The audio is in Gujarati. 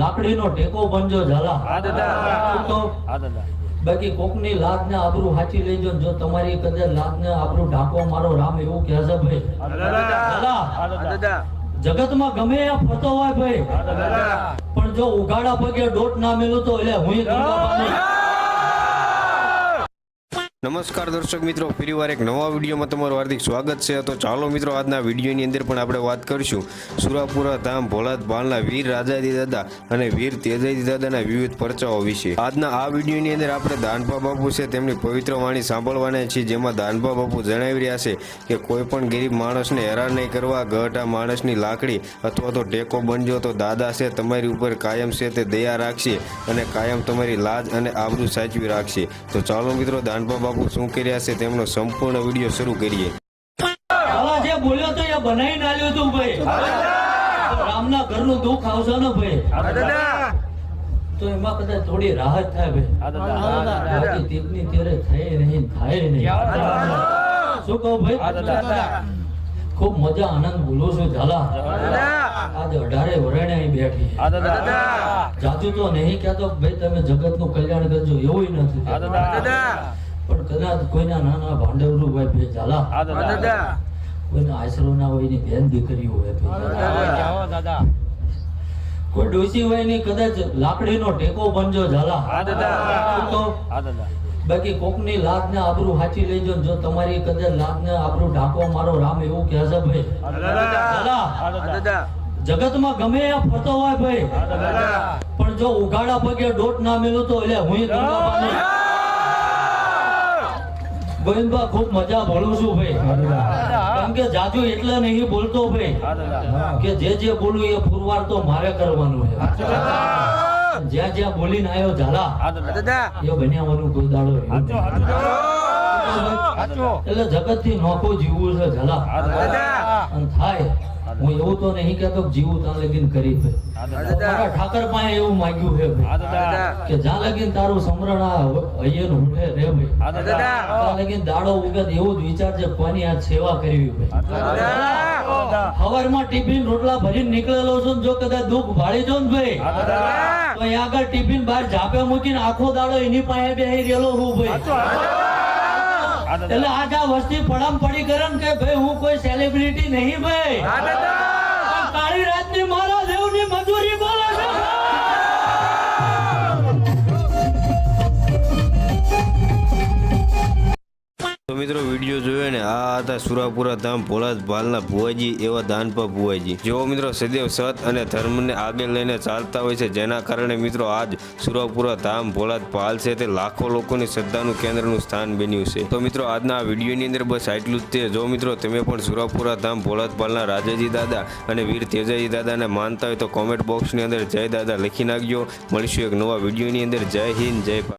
લાકડીનો ટેકો બનજો ઝાલા. હા દાદા. શું કહું? બાકી કોકની લાજ ને આબરૂ હાચી લેજો જો તમારી કદાચ લાજ ને આબરૂ ઢાંકો મારો રામ એવું કહે છે ભાઈ. હા દાદા. દાદા. હા દાદા. જગતમાં ગમે એ ફરતો હોય ભાઈ. પણ જો ઉઘાડા પગે ડોટ ના મેલું તો એટલે હું નમસ્કાર દર્શક મિત્રો, ફરીવાર એક નવા વિડીયોમાં તમારું હાર્દિક સ્વાગત છે. તો ચાલો મિત્રો, આજના વિડીયોની અંદર પણ આપણે વાત કરીશું. સુરાપુરા ધામ, ભોલાદ, બાલના વીર રાજાજી દાદા અને વીર તેજાજી દાદાના વિવિધ પરચાઓ વિશે. આજના આ વિડીયોની અંદર આપણે દાનભા બાપુ છે, તેમની પવિત્ર વાણી સાંભળવાના છીએ. જેમાં દાનભા બાપુ જણાવી રહ્યા છે કે કોઈ પણ ગરીબ માણસને હેરાન નહીં કરવા, ગઢા માણસની લાકડી અથવા તો ટેકો બનજો તો દાદા છે, તમારી ઉપર કાયમ છે તે દયા રાખશે અને કાયમ તમારી લાજ અને આબરૂ સાચવી રાખશે. તો ચાલો મિત્રો, દાનભા બાપુ શું કર્યા છે તેમનો સંપૂર્ણ વીડિયો શરૂ કરીએ. જે મજા, આનંદ બોલો છો ઝાલા. આજે અઢારે વરણે અહીં બેઠી. જાતું તો નહીં કહેતો ભાઈ તમે જગતનું કલ્યાણ કરજો, એવું નથી પણ કદાચ કોઈના નાના ભાંડવરું હોય ભાઈ ઝાલા. કોઈના આશરો ના હોયની બેન દીકરી હોય કોઈ ડોસી હોયની કદાચ લાકડીનો ટેકો બનજો ઝાલા. કહું? બાકી કોકની લાજ ને આબરૂ હાચી લેજો જો તમારી કદાચ લાજ ને આબરૂ ઢાંકો મારો રામ એવું કહે છે ભાઈ. જગતમાં ગમે એ ફરતો હોય ભાઈ. પણ જો ઉઘાડા પગે ડોટ ના મેલું તો એટલે હું ગંગાબાની ગોવિંદબા ખૂબ મજા ભણું છું ભાઈ. કેમ કે જાજુ એટલે નહીં બોલતો ભાઈ. કે જે જે બોલવું એ પુરવાર તો મારે કરવાનું છે. જ્યાં જ્યાં બોલીને આવ્યો ઝાલા. એ બન્યાવાનું કોઈ દાડો એટલે જગતથી નોખું જીવવું છે ઝાલા. હા એવું તો નહીં કહેતો કે જીવું ત્યાં લગીન કરી ભાઈ હા મારા ઠાકર પાસે એવું માંગ્યું છે કે જ્યાં લગીન તારું સમરણ હૈયે ઉઠે રે ભાઈ. ત્યાં લગીન દાડો ઉગે એવું જ વિચારજે કોની આ સેવા કરવી ભાઈ હવારમાં ટિફિન રોટલા ભરીને નીકળેલો છું જો કદાચ દુઃખ ભાળી જો ને ભાઈ. તો અહીંયા આગળ ટિફિન બહાર ઝાપે મૂકીને આખો દાડો એની પાસે બેહી રહેલો હું ભાઈ. એટલે આજ આ વસ્તી પડામ પડી કરે કે ભાઈ હું કોઈ સેલિબ્રિટી નહીં ભાઈ. તો મિત્રો, વીડિયો જોયો ને, આ હતા સુરાપુરા ધામ ભોલાદ ભાલના ભુવાજી એવા દાનપા ભુવાજી. જેઓ મિત્રો સદૈવ સત અને ધર્મને આગળ લઈને ચાલતા હોય છે, જેના કારણે મિત્રો આજ સુરાપુરા ધામ ભોલાદ ભાલ છે તે લાખો લોકોની શ્રદ્ધાનું કેન્દ્રનું સ્થાન બન્યું છે. તો મિત્રો, આજના આ વિડીયોની અંદર બસ આટલું જ તે. જો મિત્રો, તમે પણ સુરાપુરા ધામ ભોલાદ ભાલના રાજાજી દાદા અને વીર તેજાજી દાદાને માનતા હોય તો કોમેન્ટ બોક્સની અંદર જય દાદા લખી નાખજો. મળીશું એક નવા વિડીયોની અંદર. જય હિન્દ, જય